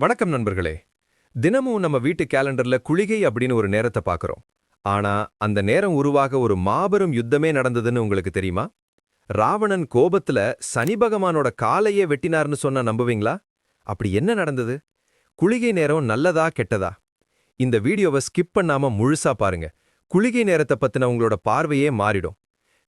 வணக்கம் நண்பர்களே. தினமும் நம்ம வீட்டு கேலண்டர்ல குளிகை அப்படின்னு ஒரு நேரத்தை பார்க்குறோம். ஆனா அந்த நேரம் உருவாக ஒரு மாபெரும் யுத்தமே நடந்ததுன்னு உங்களுக்கு தெரியுமா? ராவணன் கோபத்துல சனி பகவானோட காலையே வெட்டினார்னு சொன்னா நம்புவீங்களா? அப்படி என்ன நடந்தது? குளிகை நேரம் நல்லதா கெட்டதா? இந்த வீடியோவை ஸ்கிப் பண்ணாம முழுசா பாருங்க. குளிகை நேரத்தை பத்தின உங்களோட பார்வையே மாறிடும்.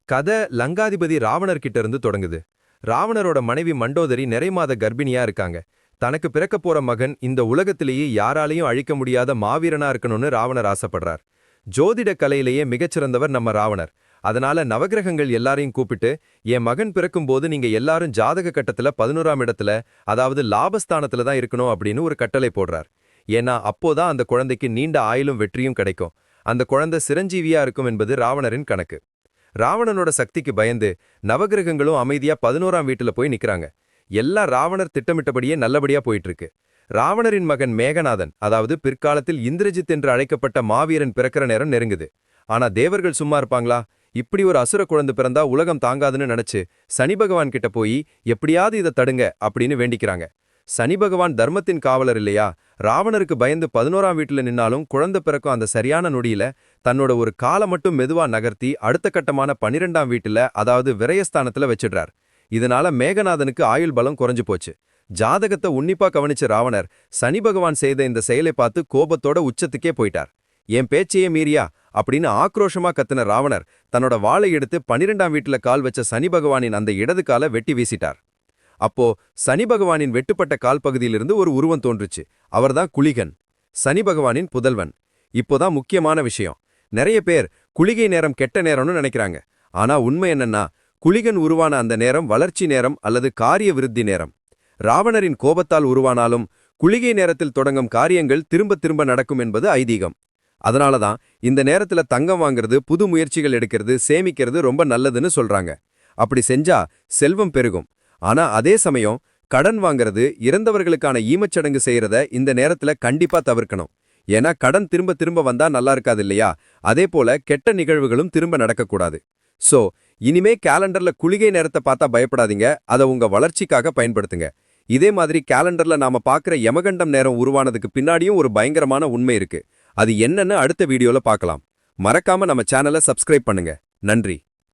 கதை லங்காதிபதி ராவணர்கிட்ட இருந்து தொடங்குது. ராவணரோட மனைவி மண்டோதரி நிறைமாத கர்ப்பிணியா இருக்காங்க. தனக்கு பிறக்கப் போற மகன் இந்த உலகத்திலேயே யாராலையும் அழிக்க முடியாத மாவீரனா இருக்கணும்னு ராவணர் ஆசைப்படுறார். ஜோதிட கலையிலேயே மிகச்சிறந்தவர் நம்ம ராவணர். அதனால நவகிரகங்கள் எல்லாரையும் கூப்பிட்டு என் மகன் பிறக்கும்போது நீங்க எல்லாரும் ஜாதக கட்டத்துல பதினோராம் இடத்துல அதாவது லாபஸ்தானத்துல தான் இருக்கணும் அப்படின்னு ஒரு கட்டளை போடுறார். ஏன்னா அப்போதான் அந்த குழந்தைக்கு நீண்ட ஆயுளும் வெற்றியும் கிடைக்கும். அந்த குழந்தை சிரஞ்சீவியா இருக்கும் என்பது ராவணரின் கணக்கு. ராவணனோட சக்திக்கு பயந்து நவகிரகங்களும் அமைதியா பதினோராம் வீட்டுல போய் நிக்கிறாங்க. எல்லாம் ராவணர் திட்டமிட்டபடியே நல்லபடியா போயிட்டு இருக்கு ராவணரின் மகன் மேகநாதன் அதாவது பிற்காலத்தில் இந்திரஜித் என்று அழைக்கப்பட்ட மாவீரன் பிறக்கிற நேரம் நெருங்குது. ஆனா தேவர்கள் சும்மா இருப்பாங்களா? இப்படி ஒரு அசுர குழந்தை பிறந்தா உலகம் தாங்காதுன்னு நினைச்சு சனி பகவான் கிட்ட போய் எப்படியாவது இதை தடுங்க அப்படின்னு வேண்டிக்கிறாங்க. சனி பகவான் தர்மத்தின் காவலர் இல்லையா? ராவணருக்கு பயந்து பதினோராம் வீட்டுல நின்னாலும் குழந்தை பிறக்கும் அந்த சரியான நொடியில தன்னோட ஒரு காலை மட்டும் மெதுவா நகர்த்தி அடுத்த கட்டமான பனிரெண்டாம் வீட்டுல அதாவது விரயஸ்தானத்துல வச்சிடுறார். இதனால மேகநாதனுக்கு ஆயுள் பலம் குறைஞ்சு போச்சு. ஜாதகத்தை உன்னிப்பா கவனிச்ச ராவணர் சனி பகவான் செய்த இந்த செயலை பார்த்து கோபத்தோட உச்சத்துக்கே போயிட்டார். என் பேச்சையே மீறியா? அப்படின்னு ஆக்ரோஷமா கத்தின ராவணர் தன்னோட வாளை எடுத்து பனிரெண்டாம் வீட்டுல கால் வச்ச சனி பகவானின் அந்த இடது காலை வெட்டி வீசிட்டார். அப்போ சனி பகவானின் வெட்டுப்பட்ட கால் பகுதியிலிருந்து ஒரு உருவம் தோன்றுச்சு. அவர்தான் குளிகன். சனி பகவானின் புதல்வன். இப்போதான் முக்கியமான விஷயம். நிறைய பேர் குளிகை நேரம் கெட்ட நேரம்னு நினைக்கிறாங்க. ஆனா உண்மை என்னன்னா குளிகன் உருவான அந்த நேரம் வளர்ச்சி நேரம் அல்லது காரிய விருத்தி நேரம். ராவணரின் கோபத்தால் உருவானாலும் குளிகை நேரத்தில் தொடங்கும் காரியங்கள் திரும்ப திரும்ப நடக்கும் என்பது ஐதீகம். அதனால தான் இந்த நேரத்துல தங்கம் வாங்குறது புது முயற்சிகள் எடுக்கிறது சேமிக்கிறது ரொம்ப நல்லதுன்னு சொல்றாங்க. அப்படி செஞ்சா செல்வம் பெருகும். ஆனா அதே சமயம் கடன் வாங்குறது இறந்தவர்களுக்கான ஈமச்சடங்கு செய்யறத இந்த நேரத்துல கண்டிப்பா தவிர்க்கணும். ஏன்னா கடன் திரும்ப திரும்ப வந்தா நல்லா இருக்காது இல்லையா? அதே போல கெட்ட நிகழ்வுகளும் திரும்ப நடக்கக்கூடாது. சோ இனிமே கேலண்டர்ல குளிகை நேரத்தை பார்த்தா பயப்படாதீங்க. அதை உங்க வளர்ச்சிக்காக பயன்படுத்துங்க. இதே மாதிரி கேலண்டர்ல நாம பார்க்குற யமகண்டம் நேரம் உருவானதுக்கு பின்னாடியும் ஒரு பயங்கரமான உண்மை இருக்கு. அது என்னன்னு அடுத்த வீடியோல பார்க்கலாம். மறக்காம நம்ம சேனலை சப்ஸ்கிரைப் பண்ணுங்க. நன்றி.